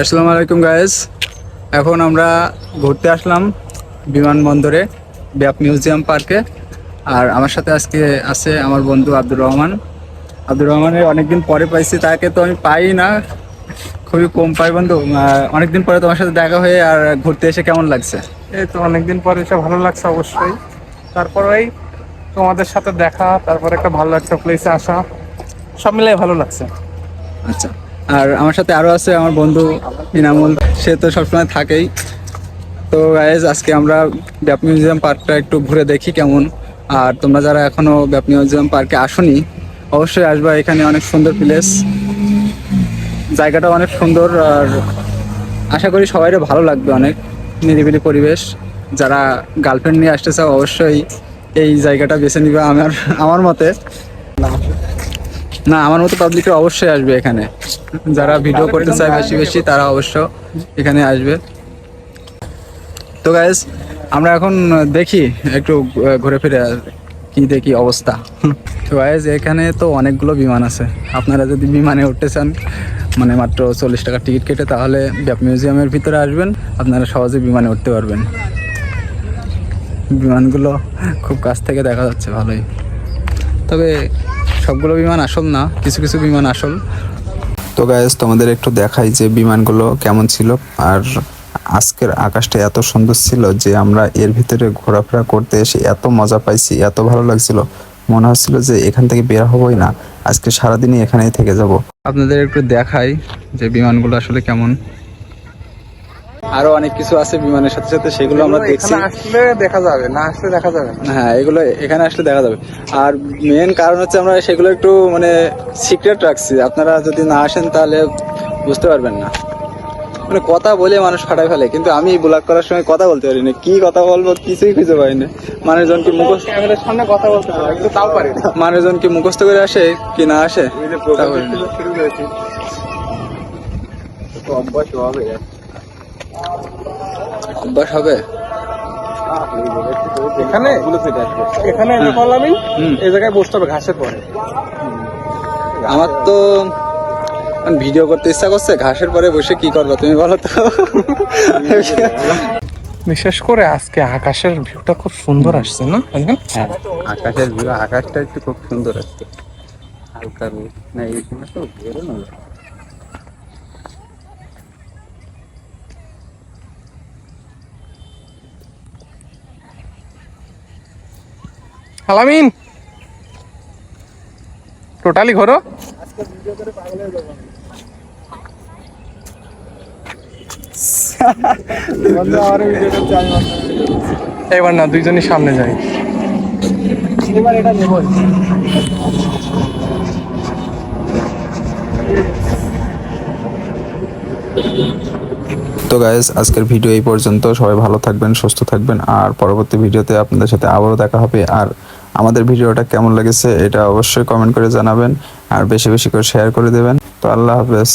আসসালামু আলাইকুম গায়েস এখন আমরা ঘুরতে আসলাম বিমানবন্দরে ব্যাপ মিউজিয়াম পার্কে। আর আমার সাথে আজকে আছে আমার বন্ধু আব্দুর রহমান। আব্দুর রহমানের অনেকদিন পরে পাইছি, তাকে তো আমি পাই না। খুবই কম পাই বন্ধু। অনেকদিন পরে তোমার সাথে দেখা হয়ে আর ঘুরতে এসে কেমন লাগছে? তো অনেকদিন পরে এসে ভালো লাগছে অবশ্যই। তারপরেই তোমাদের সাথে দেখা, তারপর একটা ভালো একটা প্লেসে আসা, সব মিলাই ভালো লাগছে। আচ্ছা আর আমার সাথে আরও আছে আমার বন্ধু ইনামুল, সে তো সবসময় থাকেই। তো গাইজ আজকে আমরা ব্যাপ মিউজিয়াম পার্কটা একটু ঘুরে দেখি কেমন। আর তোমরা যারা এখনও ব্যাপ মিউজিয়াম পার্কে আসোনি, অবশ্যই আসবা, এখানে অনেক সুন্দর প্লেস জায়গাটা অনেক সুন্দর, আর আশা করি সবাইরে ভালো লাগবে অনেক। নিরিবিলি পরিবেশ যারা গার্লফ্রেন্ড নিয়ে আসতে চাও অবশ্যই এই জায়গাটা বেছে নিবে আমার আমার মতে। না আমার মতো পাবলিকের অবশ্যই আসবে এখানে। যারা ভিডিও করতে চায় বেশি বেশি তারা অবশ্য এখানে আসবে। তো গাইজ আমরা এখন দেখি একটু ঘুরে ফিরে কি দেখি অবস্থা। তো গাইজ এখানে তো অনেকগুলো বিমান আছে। আপনারা যদি বিমানে উঠতে চান মানে মাত্র চল্লিশ টাকা টিকিট কেটে, তাহলে ব্যাপ মিউজিয়ামের ভিতরে আসবেন, আপনারা সহজে বিমানে উঠতে পারবেন। বিমানগুলো খুব কাছ থেকে দেখা যাচ্ছে, ভালোই। তবে সবগুলো বিমান আসল না, কিছু কিছু বিমান আসল। তো গাইজ তোমাদের একটু দেখাই যে বিমানগুলো কেমন ছিল, আর আজকের আকাশটা এত সুন্দর ছিল যে আমরা এর ভিতরে ঘোরাফেরা করতে এসে এত মজা পাইছি, এত ভালো লাগছিল। মনে হচ্ছিল যে এখান থেকে বের হবই না আজকে সারাদিনই এখানেই থেকে যাব। আপনাদের একটু দেখাই যে বিমানগুলো আসলে কেমন। আরও অনেক কিছু আছে বিমানের সাথে সাথে সেগুলো আমরা দেখছি। আসলে দেখা যাবে না আসলে দেখা যাবে না। হ্যাঁ এগুলো এখানে আসলে দেখা যাবে। আর মেন কারণ হচ্ছে আমরা সেগুলো একটু মানে সিক্রেট রাখছি। আপনারা যদি না আসেন তাহলে বুঝতে পারবেন না। মানে কথা বলে মানুষ ফাটাই ফেলে কিন্তু আমি ব্লগ করার সময় কথা বলতে পারি না। কি কথা বলব কিছুই খুঁজে পাই না। মানুষজন কি মুখস্থ ক্যামেরার সামনে কথা বলতে পারো কিন্তু তাও পারি মানুষজন কি মুখস্থ করে আসে কি না আসে। শুরু করেছি। অভ্যাস হবে। এখানে? এখানে আমি। এই জায়গায় বসতে হবে ঘাসের পরে আমার তো ভিডিও করতে ইচ্ছা করছে ঘাসের পরে বসে কি করব তুমি বলো তো বিশেষ করে আজকে আকাশের ভিউটা খুব সুন্দর আসছে না একদম? আকাশের ভিউ আকাশটা একটু খুব সুন্দর আসছে হালকা রোদ না এই তো বেরোনো। আলামিন টোটালি ঘোরো বন্ধু আমারও ভিডিও করছে আমি বন্ধু ভিডিও করছি। এবার না, দুইজনই সামনে যাই। তো গাইজ আজকের ভিডিও এই পর্যন্ত। সবাই ভালো থাকবেন, সুস্থ থাকবেন। আর পরবর্তী ভিডিওতে আপনাদের সাথে আবারও দেখা হবে। আর আমাদের ভিডিওটা কেমন লেগেছে এটা অবশ্যই কমেন্ট করে জানাবেন আর বেশি বেশি করে শেয়ার করে দেবেন। তো আল্লাহ হাফেজ।